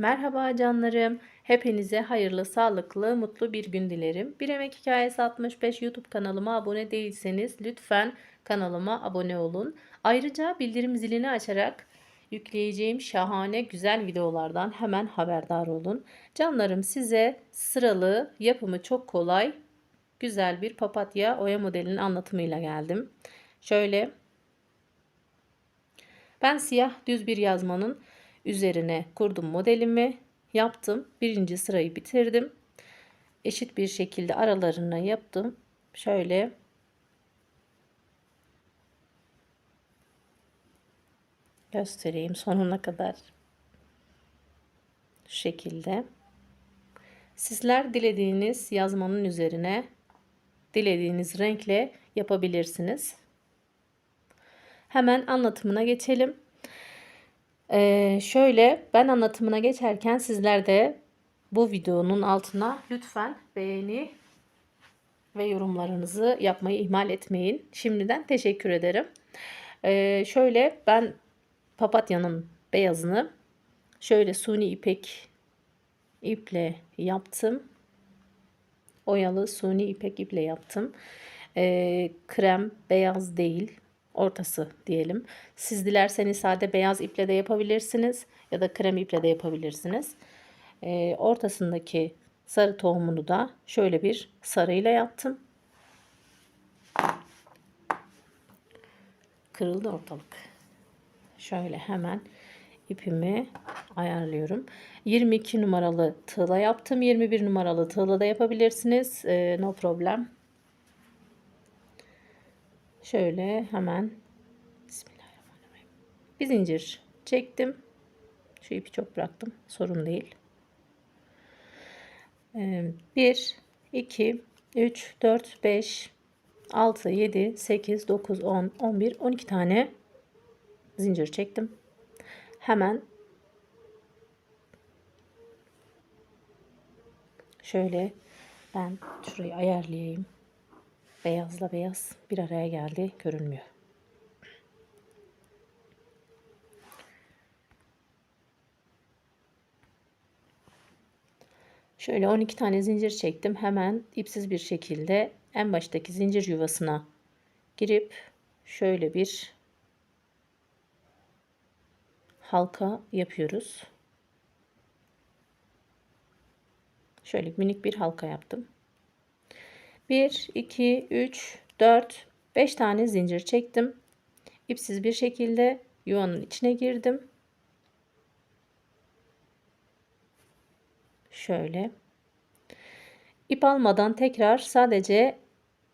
Merhaba canlarım. Hepinize hayırlı, sağlıklı, mutlu bir gün dilerim. Bir Emek Hikayesi 65 YouTube kanalıma abone değilseniz lütfen kanalıma abone olun. Ayrıca bildirim zilini açarak yükleyeceğim şahane güzel videolardan hemen haberdar olun. Canlarım size sıralı, yapımı çok kolay, güzel bir papatya oya modelinin anlatımıyla geldim. Şöyle ben siyah düz bir yazmanın üzerine kurdum modelimi. Yaptım. Birinci sırayı bitirdim. Eşit bir şekilde aralarına yaptım. Şöyle göstereyim sonuna kadar. Şu şekilde. Sizler dilediğiniz yazmanın üzerine dilediğiniz renkle yapabilirsiniz. Hemen anlatımına geçelim. Ee, şöyle ben anlatımına geçerken sizler de bu videonun altına lütfen beğeni ve yorumlarınızı yapmayı ihmal etmeyin. Şimdiden teşekkür ederim. Ee, şöyle ben papatyanın beyazını şöyle suni ipek iple yaptım. Oyalı suni ipek iple yaptım. Ee, krem beyaz değil ortası diyelim. Siz dilerseniz sade beyaz iple de yapabilirsiniz ya da krem iple de yapabilirsiniz. E, ortasındaki sarı tohumunu da şöyle bir sarıyla yaptım. Kırıldı ortalık. Şöyle hemen ipimi ayarlıyorum. 22 numaralı tığla yaptım. 21 numaralı tığla da yapabilirsiniz. E, no problem. Şöyle hemen Bismillahirrahmanirrahim. Bir zincir çektim. Şu ipi çok bıraktım. Sorun değil. 1 2 3 4 5 6 7 8 9 10 11 12 tane zincir çektim. Hemen şöyle ben şurayı ayarlayayım. Beyazla beyaz bir araya geldi. Görünmüyor. Şöyle 12 tane zincir çektim. Hemen ipsiz bir şekilde en baştaki zincir yuvasına girip şöyle bir halka yapıyoruz. Şöyle minik bir halka yaptım. 1, 2, 3, 4, 5 tane zincir çektim. İpsiz bir şekilde yuvanın içine girdim. Şöyle. İp almadan tekrar sadece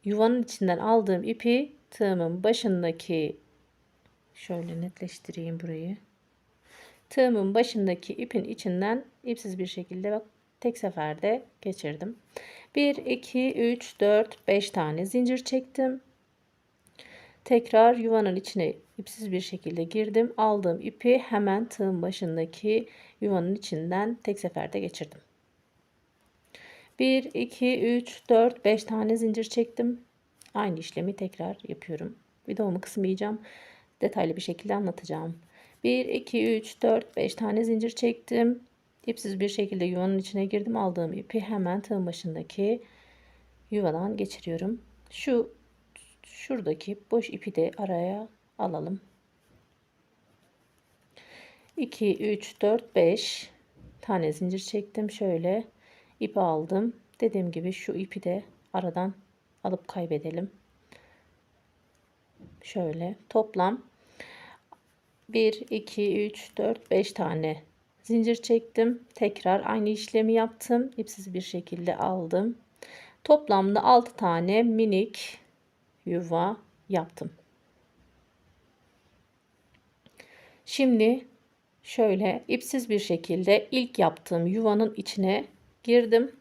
yuvanın içinden aldığım ipi tığımın başındaki şöyle netleştireyim burayı. Tığımın başındaki ipin içinden ipsiz bir şekilde bak tek seferde geçirdim. 1, 2, 3, 4, 5 tane zincir çektim. Tekrar yuvanın içine ipsiz bir şekilde girdim. Aldığım ipi hemen tığın başındaki yuvanın içinden tek seferde geçirdim. 1, 2, 3, 4, 5 tane zincir çektim. Aynı işlemi tekrar yapıyorum. Videomu kısmayacağım. Detaylı bir şekilde anlatacağım. 1, 2, 3, 4, 5 tane zincir çektim. İpsiz bir şekilde yuvanın içine girdim. Aldığım ipi hemen tığın başındaki yuvadan geçiriyorum. Şu şuradaki boş ipi de araya alalım. 2 3 4 5 tane zincir çektim. Şöyle ipi aldım. Dediğim gibi şu ipi de aradan alıp kaybedelim. Şöyle toplam 1 2 3 4 5 tane zincir çektim. Tekrar aynı işlemi yaptım. İpsiz bir şekilde aldım. Toplamda 6 tane minik yuva yaptım. Şimdi şöyle ipsiz bir şekilde ilk yaptığım yuvanın içine girdim.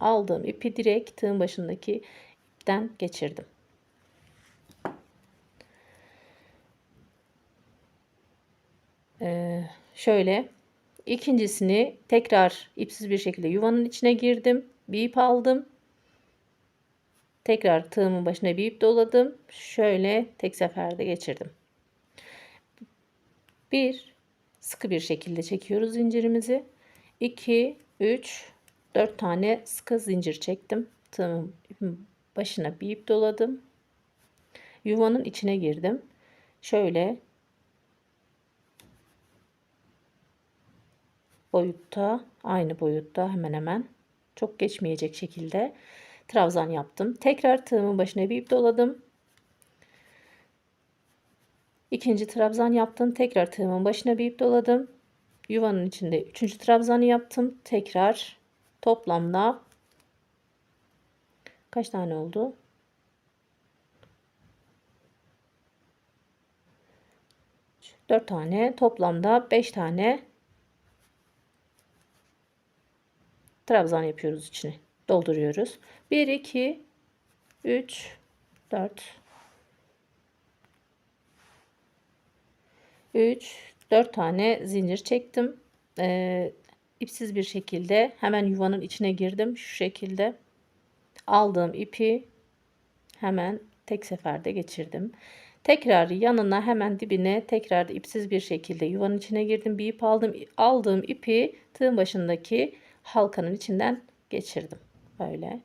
Aldığım ipi direkt tığın başındaki ipten geçirdim. Ee, şöyle ikincisini tekrar ipsiz bir şekilde yuvanın içine girdim. Bir ip aldım. Tekrar tığımın başına bir ip doladım. Şöyle tek seferde geçirdim. Bir sıkı bir şekilde çekiyoruz zincirimizi. 2 3 4 tane sıkı zincir çektim. Tığımın başına bir ip doladım. Yuvanın içine girdim. Şöyle boyutta, aynı boyutta hemen hemen çok geçmeyecek şekilde trabzan yaptım. Tekrar tığımın başına bir ip doladım. İkinci trabzan yaptım. Tekrar tığımın başına bir ip doladım. Yuvanın içinde üçüncü trabzanı yaptım. Tekrar toplamda kaç tane oldu? Dört tane toplamda beş tane trabzan yapıyoruz içine. Dolduruyoruz. 1 2 3 4 3 4 tane zincir çektim. Ee, ipsiz bir şekilde hemen yuvanın içine girdim. Şu şekilde aldığım ipi hemen tek seferde geçirdim. Tekrar yanına hemen dibine tekrar ipsiz bir şekilde yuvanın içine girdim. Bir ip aldım. Aldığım ipi tığın başındaki halkanın içinden geçirdim. Böyle.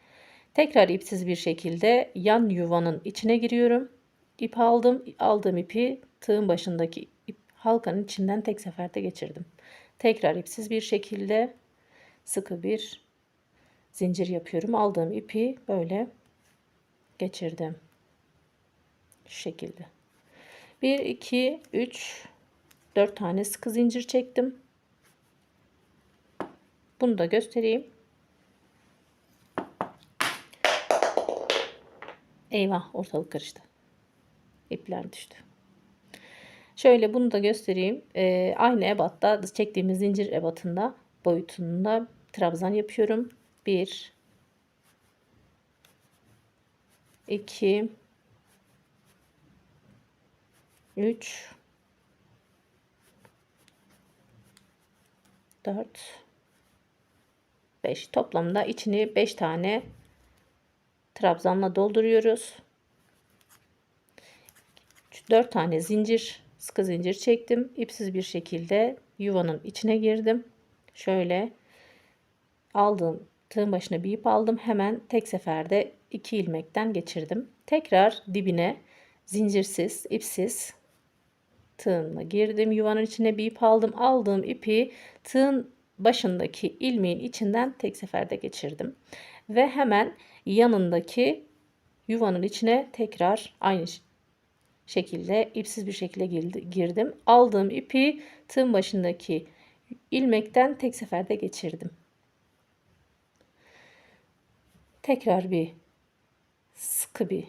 Tekrar ipsiz bir şekilde yan yuvanın içine giriyorum. İp aldım. Aldığım ipi tığın başındaki ip halkanın içinden tek seferde geçirdim. Tekrar ipsiz bir şekilde sıkı bir zincir yapıyorum. Aldığım ipi böyle geçirdim. Şu şekilde. 1 2 3 4 tane sıkı zincir çektim. Bunu da göstereyim. Eyvah ortalık karıştı. İpler düştü. Şöyle bunu da göstereyim. Ee, aynı ebatta çektiğimiz zincir ebatında boyutunda trabzan yapıyorum. 1 2 3 4 5 toplamda içini 5 tane trabzanla dolduruyoruz. 4 tane zincir sıkı zincir çektim. İpsiz bir şekilde yuvanın içine girdim. Şöyle aldım tığın başına bir ip aldım. Hemen tek seferde 2 ilmekten geçirdim. Tekrar dibine zincirsiz, ipsiz tığımla girdim. Yuvanın içine bir ip aldım. Aldığım ipi tığın başındaki ilmeğin içinden tek seferde geçirdim. Ve hemen yanındaki yuvanın içine tekrar aynı şekilde ipsiz bir şekilde girdim. Aldığım ipi tığın başındaki ilmekten tek seferde geçirdim. Tekrar bir sıkı bir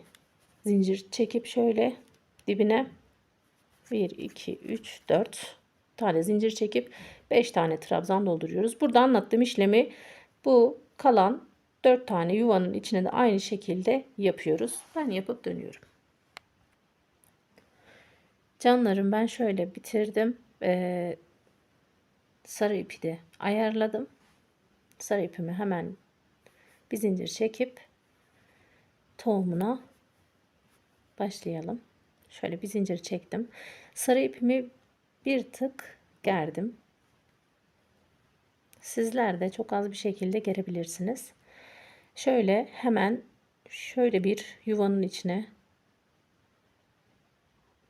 zincir çekip şöyle dibine 1 2 3 4 tane zincir çekip 5 tane trabzan dolduruyoruz. Burada anlattığım işlemi bu kalan 4 tane yuvanın içine de aynı şekilde yapıyoruz. Ben yapıp dönüyorum. Canlarım ben şöyle bitirdim. Ee, sarı ipi de ayarladım. Sarı ipimi hemen bir zincir çekip tohumuna başlayalım. Şöyle bir zincir çektim. Sarı ipimi bir tık gerdim. Sizler de çok az bir şekilde gerebilirsiniz. Şöyle hemen şöyle bir yuvanın içine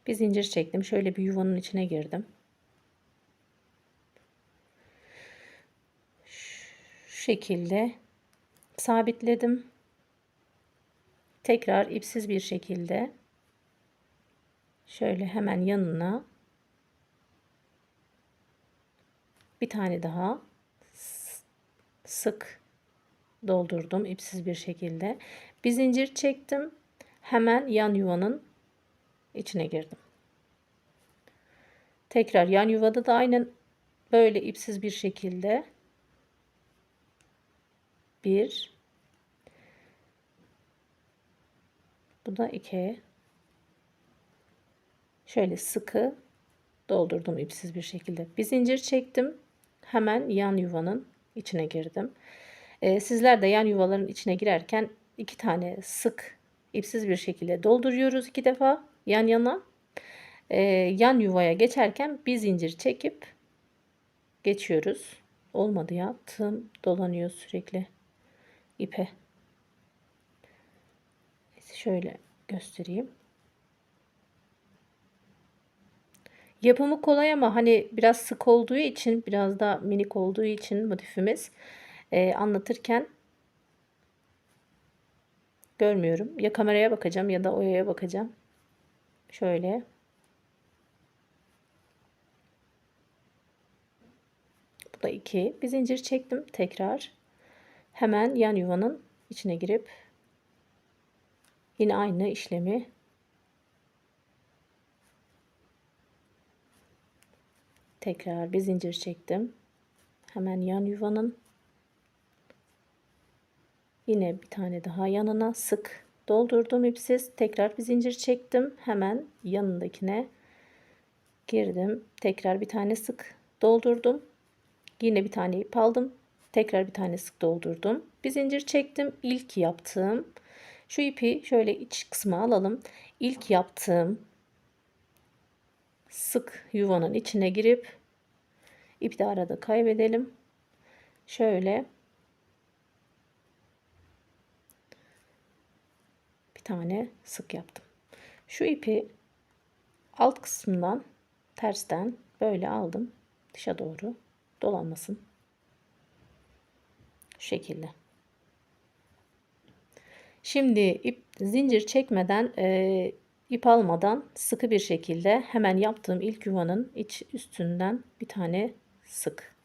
bir zincir çektim. Şöyle bir yuvanın içine girdim. Şu şekilde sabitledim. Tekrar ipsiz bir şekilde şöyle hemen yanına bir tane daha sık doldurdum ipsiz bir şekilde. Bir zincir çektim. Hemen yan yuvanın içine girdim. Tekrar yan yuvada da aynen böyle ipsiz bir şekilde bir bu da iki şöyle sıkı doldurdum ipsiz bir şekilde bir zincir çektim hemen yan yuvanın içine girdim ee, sizler de yan yuvaların içine girerken iki tane sık ipsiz bir şekilde dolduruyoruz iki defa yan yana. Ee, yan yuvaya geçerken bir zincir çekip geçiyoruz. Olmadı ya. Tığım dolanıyor sürekli ipe. Şöyle göstereyim. Yapımı kolay ama hani biraz sık olduğu için biraz da minik olduğu için motifimiz e, anlatırken görmüyorum. Ya kameraya bakacağım ya da oyaya bakacağım. Şöyle. Bu da iki. Bir zincir çektim tekrar. Hemen yan yuvanın içine girip yine aynı işlemi tekrar bir zincir çektim. Hemen yan yuvanın yine bir tane daha yanına sık doldurdum ipsiz. Tekrar bir zincir çektim. Hemen yanındakine girdim. Tekrar bir tane sık doldurdum. Yine bir tane ip aldım. Tekrar bir tane sık doldurdum. Bir zincir çektim. İlk yaptığım şu ipi şöyle iç kısma alalım. İlk yaptığım sık yuvanın içine girip ipi de arada kaybedelim. Şöyle bir tane sık yaptım. Şu ipi alt kısmından tersten böyle aldım dışa doğru dolanmasın. Şu şekilde. Şimdi ip zincir çekmeden e, ip almadan sıkı bir şekilde hemen yaptığım ilk yuvanın iç üstünden bir tane sık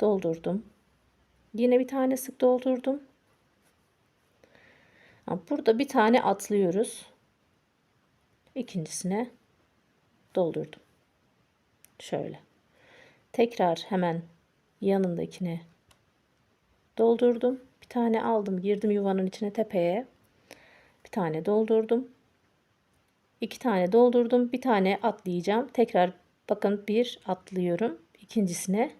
doldurdum. Yine bir tane sık doldurdum. Burada bir tane atlıyoruz. İkincisine doldurdum. Şöyle. Tekrar hemen yanındakine doldurdum. Bir tane aldım, girdim yuvanın içine tepeye. Bir tane doldurdum. İki tane doldurdum. Bir tane atlayacağım. Tekrar bakın bir atlıyorum. İkincisine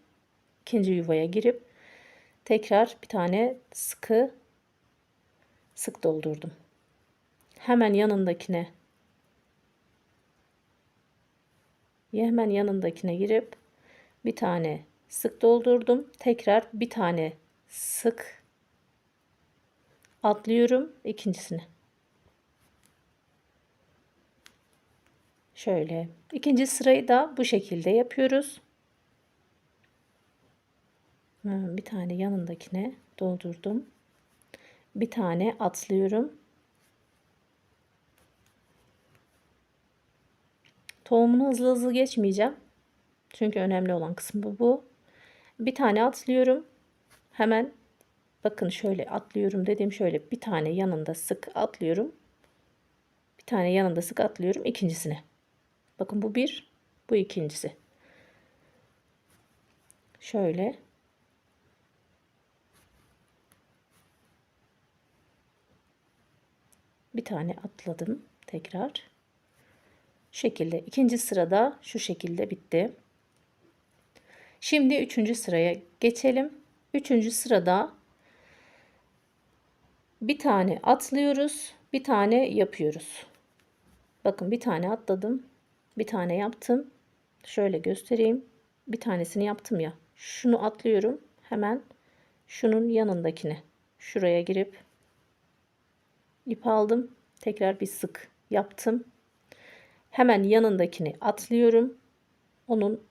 ikinci yuvaya girip tekrar bir tane sıkı sık doldurdum. Hemen yanındakine hemen yanındakine girip bir tane sık doldurdum. Tekrar bir tane sık atlıyorum ikincisini. Şöyle. ikinci sırayı da bu şekilde yapıyoruz. Bir tane yanındakine doldurdum. Bir tane atlıyorum. Tohumunu hızlı hızlı geçmeyeceğim. Çünkü önemli olan kısmı bu. bu. Bir tane atlıyorum. Hemen bakın şöyle atlıyorum dediğim şöyle bir tane yanında sık atlıyorum. Bir tane yanında sık atlıyorum ikincisine. Bakın bu bir, bu ikincisi. Şöyle bir tane atladım tekrar. Şu şekilde ikinci sırada şu şekilde bitti. Şimdi üçüncü sıraya geçelim. Üçüncü sırada bir tane atlıyoruz, bir tane yapıyoruz. Bakın bir tane atladım, bir tane yaptım. Şöyle göstereyim. Bir tanesini yaptım ya. Şunu atlıyorum. Hemen şunun yanındakine. Şuraya girip ip aldım. Tekrar bir sık yaptım. Hemen yanındakini atlıyorum. Onun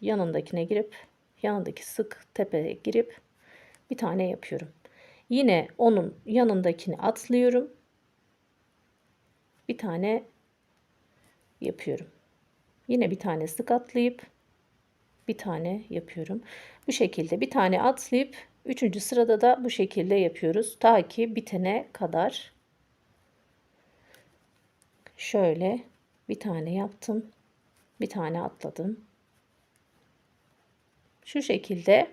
yanındakine girip yanındaki sık tepeye girip bir tane yapıyorum. Yine onun yanındakini atlıyorum. Bir tane yapıyorum. Yine bir tane sık atlayıp bir tane yapıyorum. Bu şekilde bir tane atlayıp üçüncü sırada da bu şekilde yapıyoruz. Ta ki bitene kadar. Şöyle bir tane yaptım. Bir tane atladım. Şu şekilde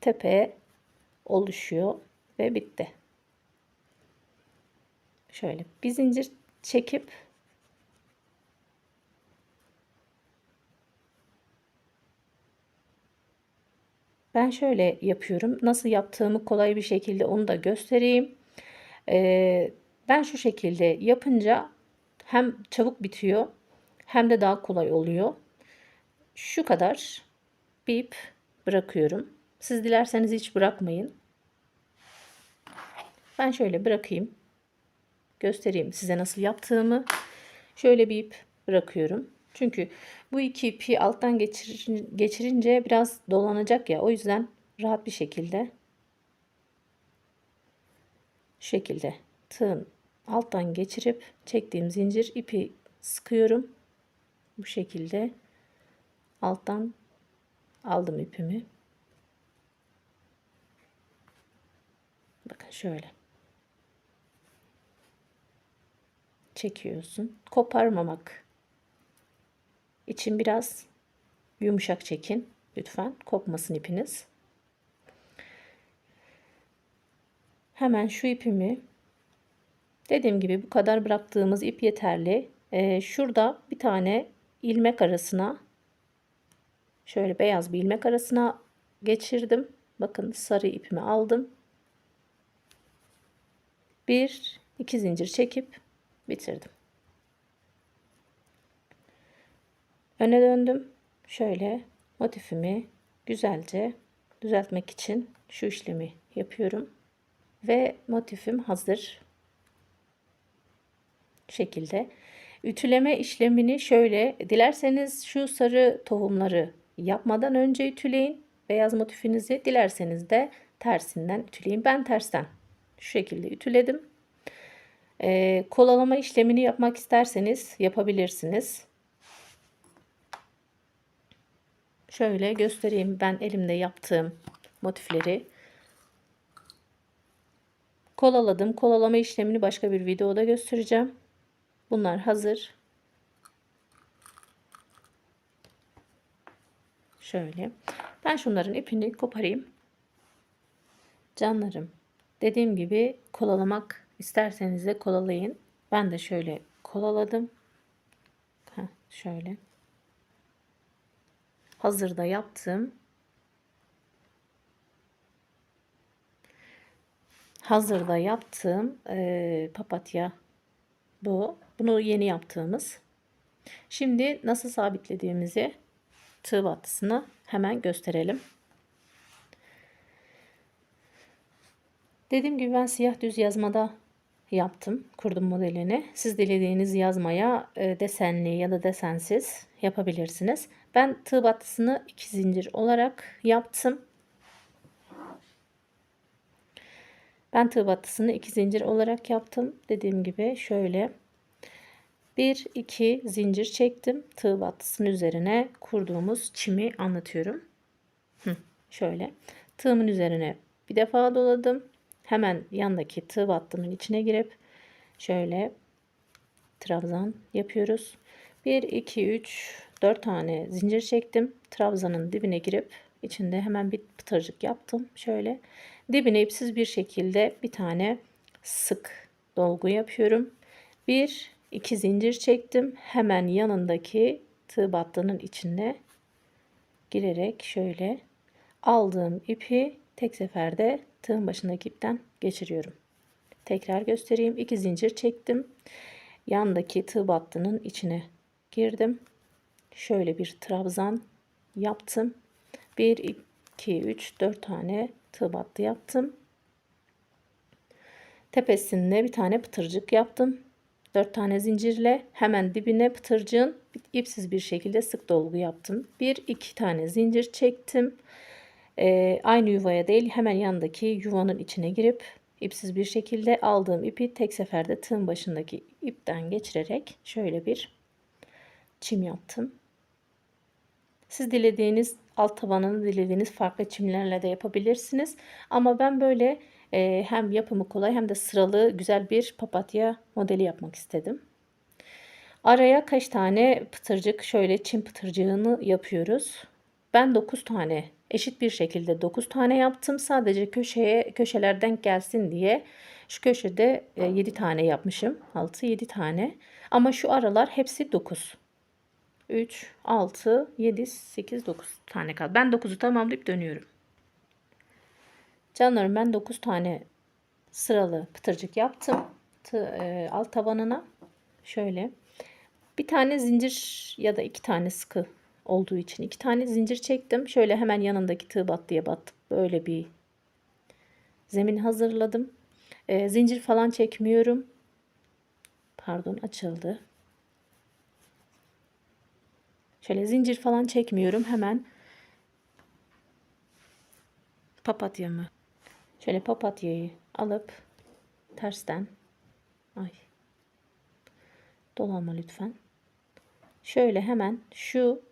tepe oluşuyor ve bitti. Şöyle bir zincir çekip Ben şöyle yapıyorum. Nasıl yaptığımı kolay bir şekilde onu da göstereyim. Ben şu şekilde yapınca hem çabuk bitiyor hem de daha kolay oluyor. Şu kadar bir ip bırakıyorum. Siz dilerseniz hiç bırakmayın. Ben şöyle bırakayım. Göstereyim size nasıl yaptığımı. Şöyle bir ip bırakıyorum. Çünkü bu iki ipi alttan geçirin- geçirince biraz dolanacak ya. O yüzden rahat bir şekilde şu şekilde tığın alttan geçirip çektiğim zincir ipi sıkıyorum. Bu şekilde alttan aldım ipimi. Bakın şöyle. Çekiyorsun. Koparmamak için biraz yumuşak çekin. Lütfen kopmasın ipiniz. Hemen şu ipimi dediğim gibi bu kadar bıraktığımız ip yeterli. Ee, şurada bir tane ilmek arasına şöyle beyaz bir ilmek arasına geçirdim. Bakın sarı ipimi aldım. Bir iki zincir çekip bitirdim. Öne döndüm. Şöyle motifimi güzelce düzeltmek için şu işlemi yapıyorum. Ve motifim hazır. Şekilde. Ütüleme işlemini şöyle dilerseniz şu sarı tohumları yapmadan önce ütüleyin. Beyaz motifinizi dilerseniz de tersinden ütüleyin. Ben tersten şu şekilde ütüledim. Ee, kolalama işlemini yapmak isterseniz yapabilirsiniz. Şöyle göstereyim ben elimde yaptığım motifleri. Kolaladım. Kolalama işlemini başka bir videoda göstereceğim. Bunlar hazır. Şöyle. Ben şunların ipini koparayım. Canlarım. Dediğim gibi kolalamak isterseniz de kolalayın. Ben de şöyle kolaladım. Heh, şöyle. Hazırda yaptım. Hazırda yaptığım e, papatya bu. Bunu yeni yaptığımız. Şimdi nasıl sabitlediğimizi tığ battısını hemen gösterelim. Dediğim gibi ben siyah düz yazmada yaptım. Kurdum modelini. Siz dilediğiniz yazmaya e, desenli ya da desensiz yapabilirsiniz. Ben tığ battısını iki zincir olarak yaptım. Ben tığ battısını iki zincir olarak yaptım. Dediğim gibi şöyle bir iki zincir çektim. Tığ battısının üzerine kurduğumuz çimi anlatıyorum. Hı, şöyle tığımın üzerine bir defa doladım. Hemen yandaki tığ battının içine girip şöyle trabzan yapıyoruz. 1 2 3 4 tane zincir çektim. Trabzanın dibine girip içinde hemen bir pıtırcık yaptım. Şöyle dibine ipsiz bir şekilde bir tane sık dolgu yapıyorum. 1 2 zincir çektim. Hemen yanındaki tığ battının içine girerek şöyle aldığım ipi tek seferde tığın başındaki ipten geçiriyorum. Tekrar göstereyim. 2 zincir çektim. Yandaki tığ battının içine girdim. Şöyle bir trabzan yaptım. 1 2 3 4 tane tığ battı yaptım. Tepesinde bir tane pıtırcık yaptım. 4 tane zincirle hemen dibine pıtırcığın ipsiz bir şekilde sık dolgu yaptım. 1 2 tane zincir çektim. Ee, aynı yuvaya değil hemen yandaki yuvanın içine girip ipsiz bir şekilde aldığım ipi tek seferde tığın başındaki ipten geçirerek şöyle bir çim yaptım. Siz dilediğiniz alt tabanını dilediğiniz farklı çimlerle de yapabilirsiniz. Ama ben böyle e, hem yapımı kolay hem de sıralı güzel bir papatya modeli yapmak istedim. Araya kaç tane pıtırcık şöyle çim pıtırcığını yapıyoruz. Ben 9 tane eşit bir şekilde 9 tane yaptım. Sadece köşeye köşeler denk gelsin diye şu köşede 7 tane yapmışım. 6 7 tane. Ama şu aralar hepsi 9. 3 6 7 8 9 tane kaldı. Ben 9'u tamamlayıp dönüyorum. Canlarım ben 9 tane sıralı pıtırcık yaptım. Tı, e, alt tabanına şöyle bir tane zincir ya da iki tane sıkı olduğu için iki tane zincir çektim. Şöyle hemen yanındaki tığ battıya battık. Böyle bir zemin hazırladım. Ee, zincir falan çekmiyorum. Pardon açıldı. Şöyle zincir falan çekmiyorum. Hemen papatyamı şöyle papatyayı alıp tersten ay dolanma lütfen. Şöyle hemen şu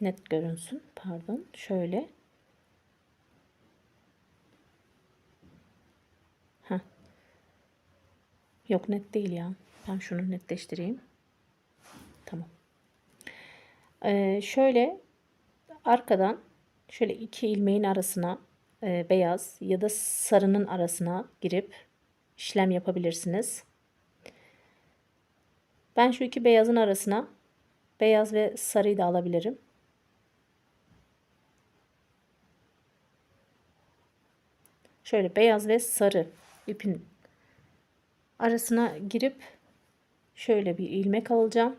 net görünsün. Pardon. Şöyle. Heh. Yok net değil ya. Ben şunu netleştireyim. Tamam. Ee, şöyle arkadan şöyle iki ilmeğin arasına e, beyaz ya da sarının arasına girip işlem yapabilirsiniz. Ben şu iki beyazın arasına beyaz ve sarıyı da alabilirim. Şöyle beyaz ve sarı ipin arasına girip şöyle bir ilmek alacağım.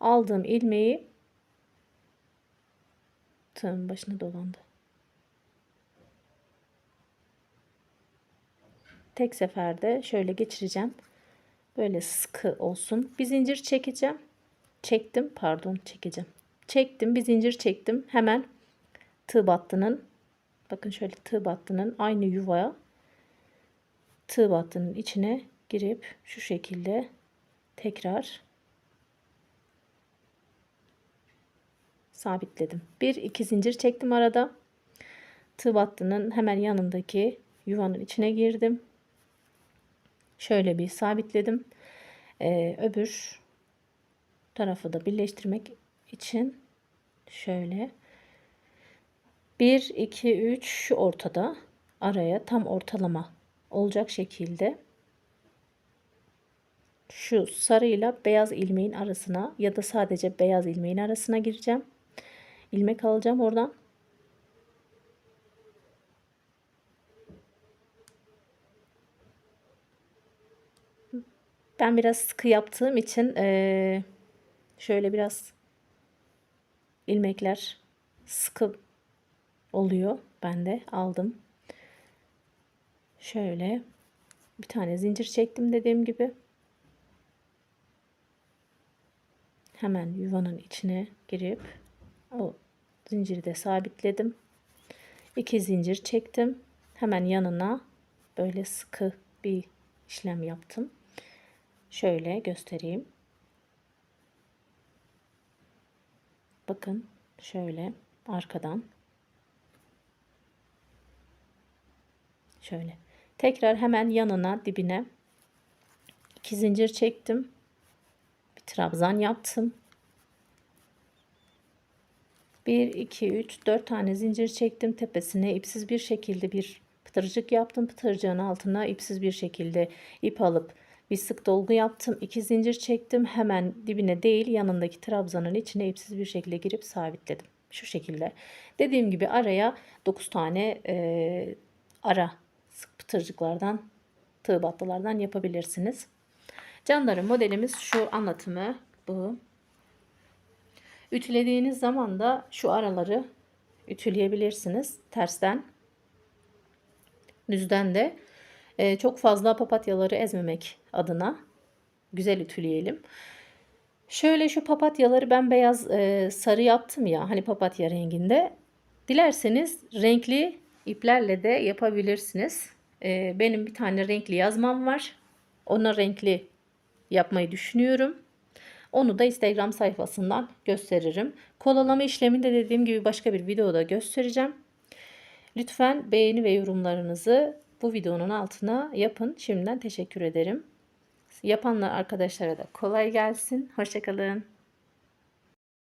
Aldığım ilmeği tığın başına dolandı. Tek seferde şöyle geçireceğim. Böyle sıkı olsun. Bir zincir çekeceğim. Çektim. Pardon çekeceğim. Çektim. Bir zincir çektim. Hemen tığ battının bakın şöyle tığ battının aynı yuvaya tığ battının içine girip şu şekilde tekrar sabitledim. Bir iki zincir çektim arada. Tığ battının hemen yanındaki yuvanın içine girdim. Şöyle bir sabitledim. Ee, öbür tarafı da birleştirmek için şöyle 1 2 3 şu ortada araya tam ortalama olacak şekilde şu sarıyla beyaz ilmeğin arasına ya da sadece beyaz ilmeğin arasına gireceğim. ilmek alacağım oradan. Ben biraz sıkı yaptığım için şöyle biraz ilmekler sıkı oluyor. Ben de aldım. Şöyle bir tane zincir çektim dediğim gibi. Hemen yuvanın içine girip o zinciri de sabitledim. İki zincir çektim. Hemen yanına böyle sıkı bir işlem yaptım. Şöyle göstereyim. Bakın şöyle arkadan. Şöyle. Tekrar hemen yanına dibine iki zincir çektim. Bir trabzan yaptım. 1 2 3 4 tane zincir çektim. Tepesine ipsiz bir şekilde bir pıtırcık yaptım. Pıtırcığın altına ipsiz bir şekilde ip alıp bir sık dolgu yaptım. iki zincir çektim. Hemen dibine değil yanındaki trabzanın içine ipsiz bir şekilde girip sabitledim. Şu şekilde. Dediğim gibi araya 9 tane e, ara sık pıtırcıklardan tığ battılardan yapabilirsiniz. Canlarım modelimiz şu anlatımı bu. Ütülediğiniz zaman da şu araları ütüleyebilirsiniz. Tersten düzden de e, çok fazla papatyaları ezmemek adına güzel ütüleyelim. Şöyle şu papatyaları ben beyaz e, sarı yaptım ya hani papatya renginde. Dilerseniz renkli iplerle de yapabilirsiniz. E, benim bir tane renkli yazmam var. Ona renkli yapmayı düşünüyorum. Onu da Instagram sayfasından gösteririm. Kolalama işlemini de dediğim gibi başka bir videoda göstereceğim. Lütfen beğeni ve yorumlarınızı bu videonun altına yapın. Şimdiden teşekkür ederim. Yapanlar arkadaşlara da kolay gelsin. Hoşçakalın.